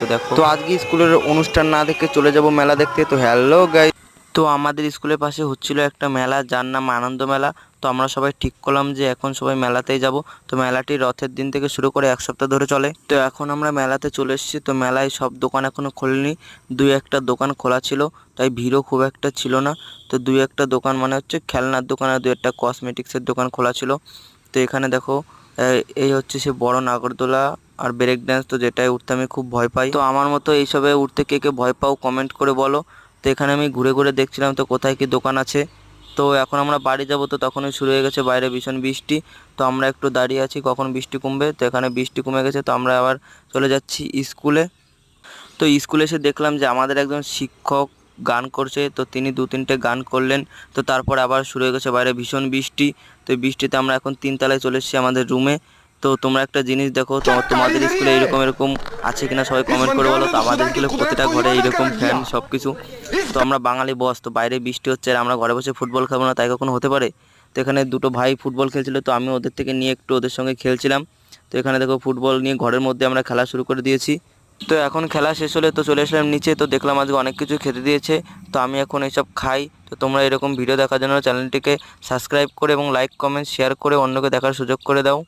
তো দেখো। তো আজকে স্কুলের অনুষ্ঠান না দেখে চলে যাব মেলা দেখতে। তো হ্যালো গাই তো আমাদের স্কুলের পাশে হচ্ছিল একটা মেলা, যার নাম আনন্দ মেলা। তো আমরা সবাই ঠিক করলাম যে এখন সবাই মেলাতেই যাব। তো মেলাটি রথের দিন থেকে শুরু করে এক সপ্তাহ ধরে চলে। তো এখন আমরা মেলাতে চলে এসেছি। তো মেলায় সব দোকান এখনও খোলেনি। দুই একটা দোকান খোলা ছিল, তাই ভিড়ও খুব একটা ছিল না। তো দুই একটা দোকান মানে হচ্ছে খেলনার দোকান আর দুই একটা কসমেটিক্সের দোকান খোলা ছিল। তো এখানে দেখো এই হচ্ছে সে বড় নাগরদোলা। আর ব্রেক ড্যান্স তো যেটাই উঠতে আমি খুব ভয় পাই। তো আমার মতো এইসবে উঠতে কে কে ভয় পাও কমেন্ট করে বলো। তো এখানে আমি ঘুরে ঘুরে দেখছিলাম তো কোথায় কি দোকান আছে। তো এখন আমরা বাড়ি যাব তো তখনই শুরু হয়ে গেছে বাইরে ভীষণ বৃষ্টি। তো আমরা একটু দাঁড়িয়ে আছি কখন বৃষ্টি কমবে। তো এখানে বৃষ্টি কমে গেছে তো আমরা আবার চলে যাচ্ছি স্কুলে তো স্কুলে এসে দেখলাম যে আমাদের একজন শিক্ষক গান করছে। তো তিনি দু তিনটে গান করলেন। তো তারপর আবার শুরু হয়ে গেছে বাইরে ভীষণ বৃষ্টি। তো বৃষ্টিতে আমরা এখন তিনতলায় চলে এসেছি আমাদের রুমে তো তোমরা একটা জিনিস দেখো তো তোমাদের স্কুলে এরকম এরকম আছে কিনা সবাই কমেন্ট করে বলো। তো আমাদের স্কুলে প্রতিটা ঘরে এইরকম ফ্যান সব কিছু তো আমরা বাঙালি বস তো বাইরে বৃষ্টি হচ্ছে আর আমরা ঘরে বসে ফুটবল খাব না তাই কখনো হতে পারে? তো এখানে দুটো ভাই ফুটবল খেলছিল তো আমি ওদের থেকে নিয়ে একটু ওদের সঙ্গে খেলছিলাম। তো এখানে দেখো ফুটবল নিয়ে ঘরের মধ্যে আমরা খেলা শুরু করে দিয়েছি। তো এখন খেলা শেষ হলে তো চলে আসলাম নিচে তো দেখলাম আজকে অনেক কিছু খেতে দিয়েছে। তো আমি এখন এইসব খাই। তো তোমরা এরকম ভিডিও দেখার জন্য চ্যানেলটিকে সাবস্ক্রাইব করে এবং লাইক কমেন্ট শেয়ার করে অন্যকে দেখার সুযোগ করে দাও।